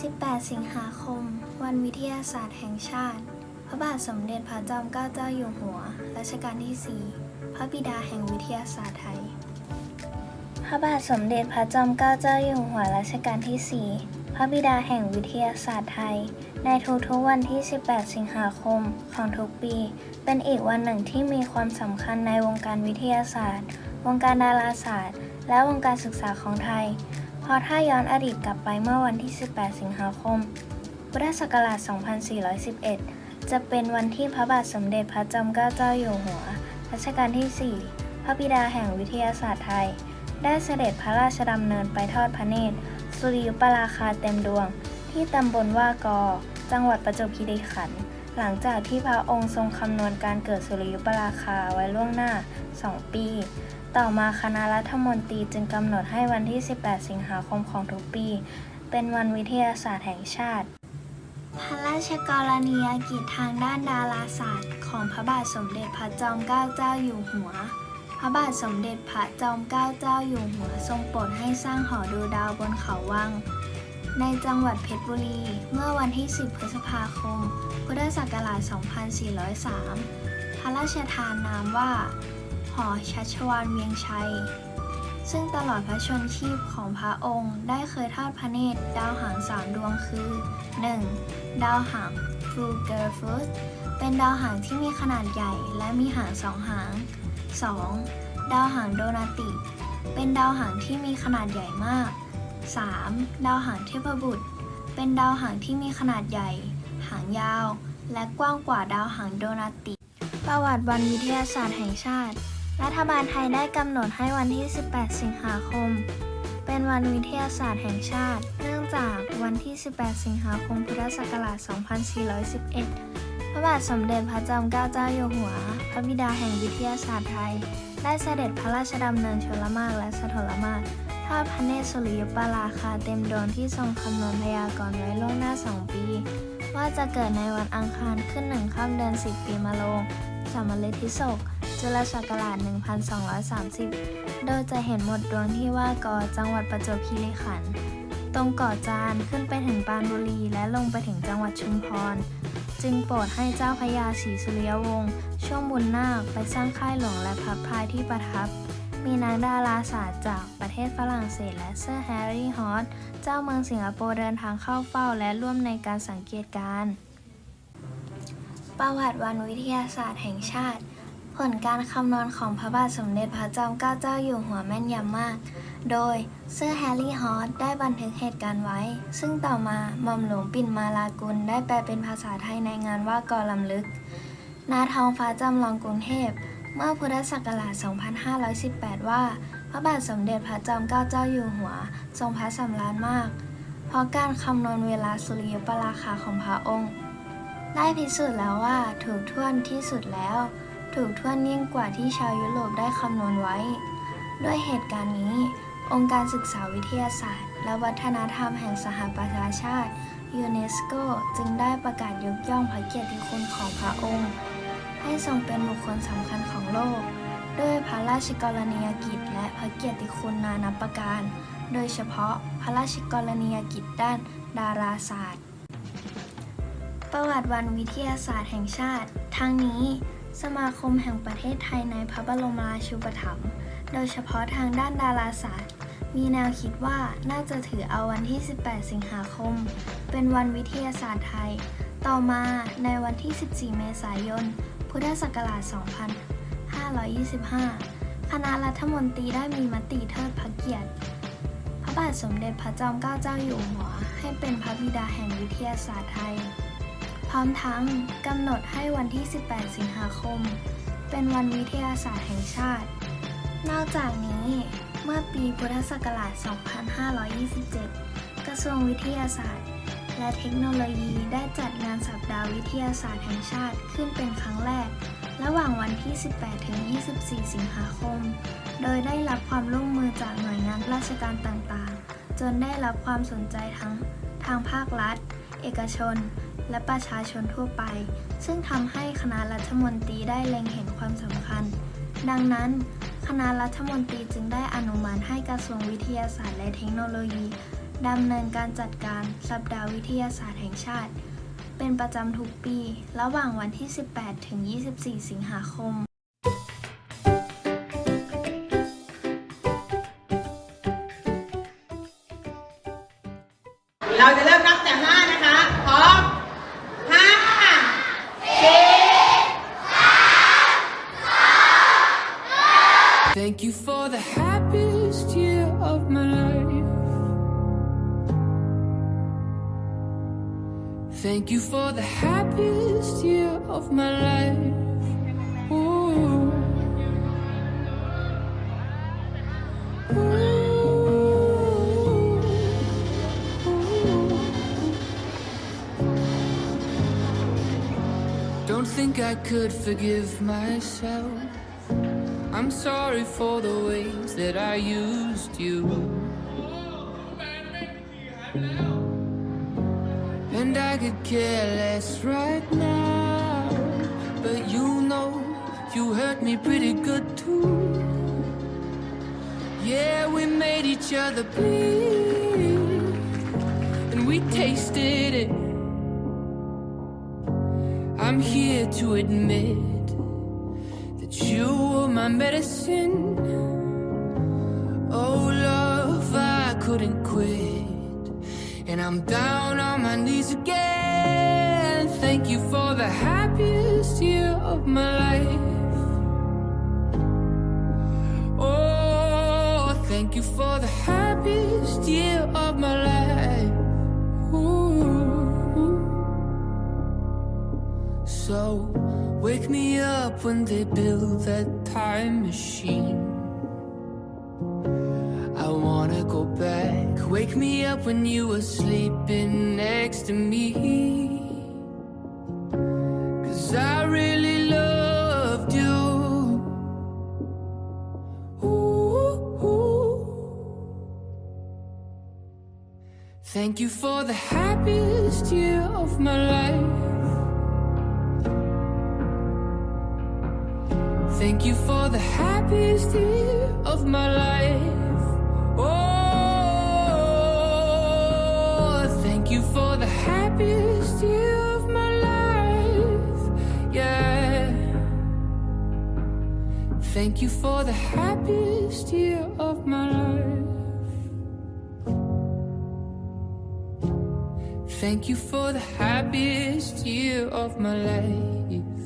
18 สิงหาคม วันวิทยาศาสตร์แห่งชาติ พระบาทสมเด็จพระจอมเกล้าเจ้าอยู่หัว รัชกาลที่ 4 พระบิดาแห่งวิทยาศาสตร์ไทย พระบาทสมเด็จพระจอมเกล้าเจ้าอยู่หัว รัชกาลที่ 4 พระบิดาแห่งวิทยาศาสตร์ไทย ในทุกๆวันที่ 18 สิงหาคมของทุกปี เป็นอีกวันหนึ่งที่มีความสำคัญในวงการวิทยาศาสตร์ วงการดาราศาสตร์ และวงการศึกษาของไทย ราะถ้าย้อนอดีตกลับไปเมื่อวันที่ 18 สิงหาคม พุทธศักราช 2411 จะเป็นวันที่พระบาทสมเด็จพระจอมเกล้าเจ้าอยู่หัว รัชกาลที่ 4 พระบิดาแห่งวิทยาศาสตร์ไทย ได้เสด็จพระราชดำเนินไปทอดพระเนตร สุริยุปราคาเต็มดวง ที่ตำบลว่ากอ จังหวัดประจวบคีรีขันธ์ หลังจากที่พระองค์ทรงคำนวณการเกิดสุริยุปราคาไว้ล่วงหน้า 2 ปี ต่อมาคณะรัฐมนตรีจึงกำหนดให้วันที่ 18 สิงหาคมของทุกปี เป็นวันวิทยาศาสตร์แห่งชาติ พระราชกรณียกิจทางด้านดาราศาสตร์ ของพระบาทสมเด็จพระจอมเกล้าเจ้าอยู่หัว พระบาทสมเด็จพระจอมเกล้าเจ้าอยู่หัว ทรงโปรดให้สร้างหอดูดาวบนเขาวัง ในจังหวัดเพชรบุรี เมื่อวันที่ 10 พฤษภาคม พุทธศักราช 2403 พระราชทานนามว่า หอชัชวานเวียงชัย ซึ่งตลอดพระชนชีพของพระองค์ได้เคยทอดพระเนตรดาวหางสามดวงคือ 1. ดาวหางฟูเกอร์ฟุสเป็นดาวหางที่มีขนาดใหญ่และมีหางสองหาง 2. ดาวหางโดนาติ เป็นดาวหางที่มีขนาดใหญ่มาก 3. ดาวหางเทพบุตร เป็นดาวหางที่มีขนาดใหญ่ หางยาว และกว้างกว่าดาวหางโดนาติ ประวัติวันวิทยาศาสตร์แห่งชาติ รัฐบาลไทยได้กำหนดให้วันที่ 18 สิงหาคม เป็นวันวิทยาศาสตร์แห่งชาติ เนื่องจากวันที่ 18 สิงหาคม พุทธศักราช 2411 พระบาทสมเด็จพระจอมเกล้าเจ้าอยู่หัว พระบิดาแห่งวิทยาศาสตร์ไทย ได้เสด็จพระราชดำเนินชลมารและสถลมาร ทอดพระเนตรสุริยุปราคาเต็มดวงที่ทรงคำนวณพยากรณ์ไว้ล่วงหน้า2ปี ว่าจะเกิดในวันอังคารขึ้นหนึ่งค่ำเดือน10ปีมะโรงสามฤทธิศกจุลศักราช 1230 โดยจะเห็นหมดดวงที่ว่ากอจังหวัดประจวบคีรีขันธ์ตรงเกาะจานขึ้นไปถึงปานบุรีและลงไปถึงจังหวัดชุมพร จึงโปรดให้เจ้าพระยาศรีสุริยวงศ์ช่วงบุญนาคไปสร้างค่ายหลวงและพับพายที่ประทับ มีนักดาราศาสตร์จากประเทศฝรั่งเศสและเซอร์แฮร์รี่ฮอตเจ้าเมืองสิงคโปร์เดินทางเข้าเฝ้าและร่วมในการสังเกตการณ์ประวัติวันวิทยาศาสตร์แห่งชาติ ผลการคำนวณของพระบาทสมเด็จพระจอมเกล้าเจ้าอยู่หัวแม่นยำมาก โดยเซอร์แฮร์รี่ฮอตได้บันทึกเหตุการณ์ไว้ ซึ่งต่อมาหม่อมหลวงปิ่นมาลากุลได้แปลเป็นภาษาไทยในงานว่ากอลำลึกนาท้องฟ้าจำลองกรุงเทพ เมื่อพุทธศักราช 2518 ว่า พระบาทสมเด็จพระจอมเกล้าเจ้าอยู่หัว ทรงพระสำราญมาก เพราะการคำนวณเวลาสุริยุปราคาของพระองค์ ได้พิสูจน์แล้วว่าถูกท่วนที่สุดแล้ว ถูกท่วนยิ่งกว่าที่ชาวยุโรปได้คำนวณไว้ ด้วยเหตุการณ์นี้ องค์การศึกษาวิทยาศาสตร์ และวัฒนธรรมแห่งสหประชาชาติยูเนสโกจึงได้ประกาศยกย่องพระเกียรติคุณของพระองค์ ให้ทรงเป็นบุคคลสำคัญของโลก ด้วยพระราชกรณียกิจและพระเกียรติคุณนานับประการ โดยเฉพาะพระราชกรณียกิจด้านดาราศาสตร์ ประวัติวันวิทยาศาสตร์แห่งชาติ ทั้งนี้ สมาคมแห่งประเทศไทยในพระบรมราชูปถัมภ์โดยเฉพาะทางด้านดาราศาสตร์ มีแนวคิดว่าน่าจะถือเอาวันที่ 18 สิงหาคม เป็นวันวิทยาศาสตร์ไทย ต่อมาในวันที่ 14 เมษายน พุทธศักราช 2525 คณะรัฐมนตรีได้มีมติเทิดพระเกียรติ พระบาทสมเด็จพระจอมเกล้าเจ้าอยู่หัว ให้เป็นพระบิดาแห่งวิทยาศาสตร์ไทย พร้อมทั้งกำหนดให้วันที่ 18 สิงหาคม เป็นวันวิทยาศาสตร์แห่งชาติ นอกจากนี้เมื่อปีพุทธศักราช 2527 กระทรวงวิทยาศาสตร์ และเทคโนโลยีได้จัดงานสัปดาห์วิทยาศาสตร์แห่งชาติขึ้นเป็นครั้งแรก ระหว่างวันที่ 18 ถึง 24 สิงหาคม โดยได้รับความร่วมมือจากหน่วยงานราชการต่างๆ จนได้รับความสนใจทั้งทางภาครัฐ เอกชน และประชาชนทั่วไป ซึ่งทำให้คณะรัฐมนตรีได้เล็งเห็นความสำคัญ ดังนั้น คณะรัฐมนตรีจึงได้อนุมัติให้กระทรวงวิทยาศาสตร์และเทคโนโลยี ดำเนินการจัดการสัปดาห์วิทยาศาสตร์แห่งชาติ เป็นประจำทุกปี ระหว่างวันที่ 18 ถึง 24 สิงหาคม เราจะเริ่มนับแต่ห้านะคะพร้อมห้า Thank you for the happiest year of my life. Thank you for the happiest year of my life. Don't think I could forgive myself. I'm sorry for the ways that I used you. And I could care less right now. But you know, you hurt me pretty good too. Yeah, we made each other bleed. And we tasted it. I'm here to admit that you were my medicine. Oh, love, I couldn't quit. And I'm down on my knees again. Thank you for the happiest year of my life. Oh, thank you for the happiest year of my life. Ooh. So, wake me up when they build that time machine. Wake me up when you were sleeping next to me. Cause I really loved you. Ooh, ooh. Thank you for the happiest year of my life. Thank you for the happiest year of my life. Thank you for the happiest year of my life. Thank you for the happiest year of my life.